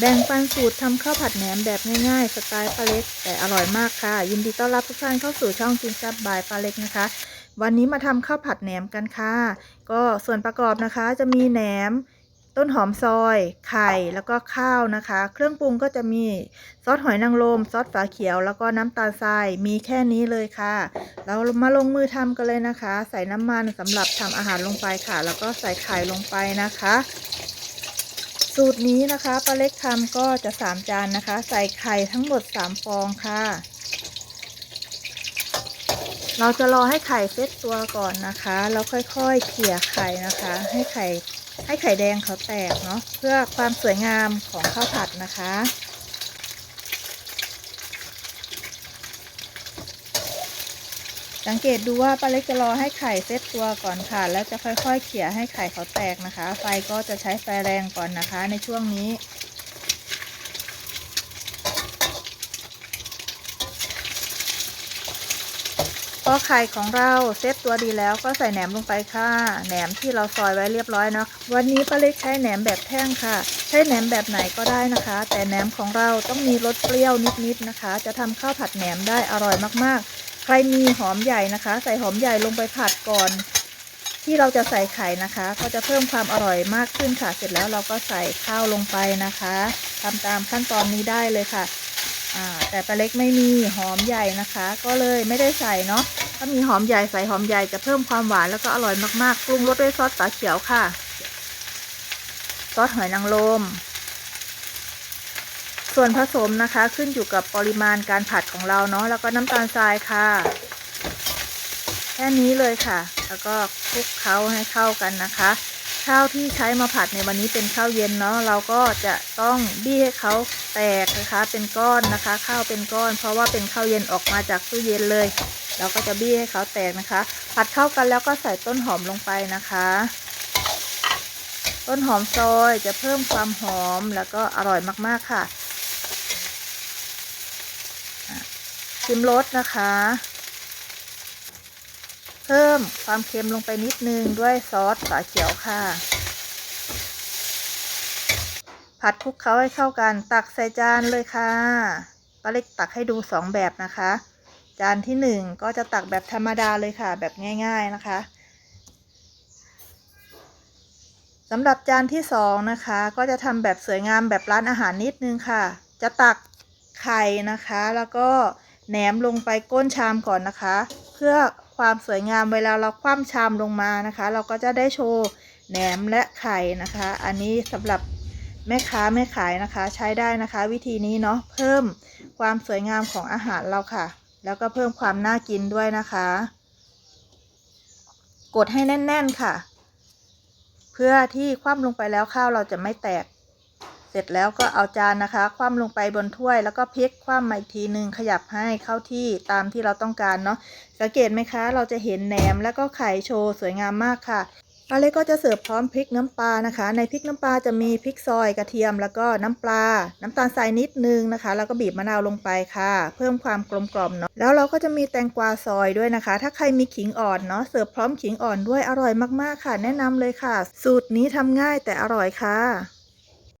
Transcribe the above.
แบ่งปันสูตรทำข้าวผัดแหนมแบบง่ายๆ สไตล์ปลาเล็ก แต่อร่อยมากค่ะ ยินดีต้อนรับทุกท่านเข้าสู่ช่องจินจับบายปลาเล็กนะคะ วันนี้มาทำข้าวผัดแหนมกันค่ะ ก็ส่วนประกอบนะคะจะมีแหนม ต้นหอมซอย ไข่แล้วก็ข้าวนะคะ เครื่องปรุงก็จะมีซอสหอยนางรมซอสฝาเขียว แล้วก็น้ำตาลทรายมีแค่นี้เลยค่ะ เรามาลงมือทำกันเลยนะคะ ใส่น้ำมันสำหรับทำอาหารลงไปค่ะ แล้วก็ใส่ไข่ลงไปนะคะ สูตรนี้นะคะป้าเล็กทำก็จะสามจานนะคะ ใส่ไข่ทั้งหมดสามฟองค่ะ เราจะรอให้ไข่เซตตัวก่อนนะคะ แล้วค่อยๆเขี่ยไข่นะคะ ให้ไข่ให้ไข่แดงเขาแตกเนาะเพื่อความสวยงามของข้าวผัดนะคะ สังเกตดูว่าป้าเล็กจะรอให้ไข่เซ็ตตัวก่อนค่ะ แล้วจะค่อยๆเขี่ยให้ไข่เขาแตกนะคะ ไฟก็จะใช้ไฟแรงก่อนนะคะ ในช่วงนี้ พอไข่ของเราเซตตัวดีแล้วก็ใส่แหนมลงไปค่ะแหนมที่เราซอยไว้เรียบร้อยเนาะวันนี้ป้าเล็กใช้แหนมแบบแท่งค่ะ ใช้แหนมแบบไหนก็ได้นะคะ แต่แหนมของเราต้องมีรสเปรี้ยวนิดๆนะคะ จะทำข้าวผัดแหนมได้อร่อยมากๆ ครมีหอมใหญ่นะคะ ใส่หอมใหญ่ลงไปผัดก่อน ที่เราจะใส่ไข่นะคะ ก็จะเพิ่มความอร่อยมากขึ้นค่ะ เสร็จแล้วเราก็ใส่ข้าวลงไปนะคะทำตามขั้นตอนนี้ได้เลยค่ะแต่ปลาเล็กไม่มีหอมใหญ่นะคะ ก็เลยไม่ได้ใส่เนาะถ้ามีหอมใหญ่ใส่หอมใหญ่จะเพิ่มความหวานแล้วก็อร่อยมากๆปรุงรสด้วยซอสฝาเขียวค่ะ ซอสหอยนางรม ส่วนผสมนะคะขึ้นอยู่กับปริมาณการผัดของเราเนาะแล้วก็น้ำตาลทรายค่ะ แค่นี้เลยค่ะ แล้วก็คลุกเคล้าให้เข้ากันนะคะ ข้าวที่ใช้มาผัดในวันนี้เป็นข้าวเย็นเนาะเราก็จะต้องบี้ให้เขาแตกนะคะ เป็นก้อนนะคะ ข้าวเป็นก้อน เพราะว่าเป็นข้าวเย็นออกมาจากตู้เย็นเลย เราก็จะบี้ให้เขาแตกนะคะ ผัดเข้ากันแล้วก็ใส่ต้นหอมลงไปนะคะต้นหอมซอยจะเพิ่มความหอมแล้วก็อร่อยมาก ๆ ค่ะอะ ชิมรสนะคะ เพิ่มความเค็มลงไปนิดนึงด้วยซอสฝาเขียวค่ะ ผัดคลุกเคล้าให้เข้ากันตักใส่จานเลยค่ะป้าเล็กตักให้ดูสองแบบนะคะ จานที่หนึ่งก็จะตักแบบธรรมดาเลยค่ะ แบบง่าย ๆนะคะสำหรับจานที่สองนะคะ ก็จะทำแบบสวยงามแบบร้านอาหารนิดนึงค่ะ จะตักไข่นะคะ แล้วก็ แหนมลงไปก้นชามก่อนนะคะ เพื่อความสวยงามเวลาเราคว่ำชามลงมานะคะ เราก็จะได้โชว์แหนมและไข่นะคะ อันนี้สำหรับแม่ค้าแม่ขายนะคะ ใช้ได้นะคะ วิธีนี้เนาะเพิ่มความสวยงามของอาหารเราค่ะ แล้วก็เพิ่มความน่ากินด้วยนะคะ กดให้แน่น ๆค่ะ เพื่อที่คว่ำลงไปแล้วข้าวเราจะไม่แตก เสร็จแล้วก็เอาจานนะคะ คว่ำลงไปบนถ้วย แล้วก็พลิกคว่ำมาอีกทีหนึ่งขยับให้เข้าที่ตามที่เราต้องการเนาะสังเกตไหมคะ เราจะเห็นแหนมแล้วก็ไข่โชว์สวยงามมากค่ะป้าเล็กก็จะเสิร์ฟพร้อมพริกน้ำปลานะคะ ในพริกน้ำปลาจะมีพริกซอยกระเทียมแล้วก็น้ำปลา น้ำตาลทรายนิดนึงนะคะ แล้วก็บีบมะนาวลงไปค่ะ เพิ่มความกลมกล่อมเนาะแล้วเราก็จะมีแตงกวาซอยด้วยนะคะ ถ้าใครมีขิงอ่อนเนาะเสิร์ฟพร้อมขิงอ่อนด้วยอร่อยมากๆค่ะ แนะนำเลยค่ะ สูตรนี้ทำง่ายแต่อร่อยค่ะ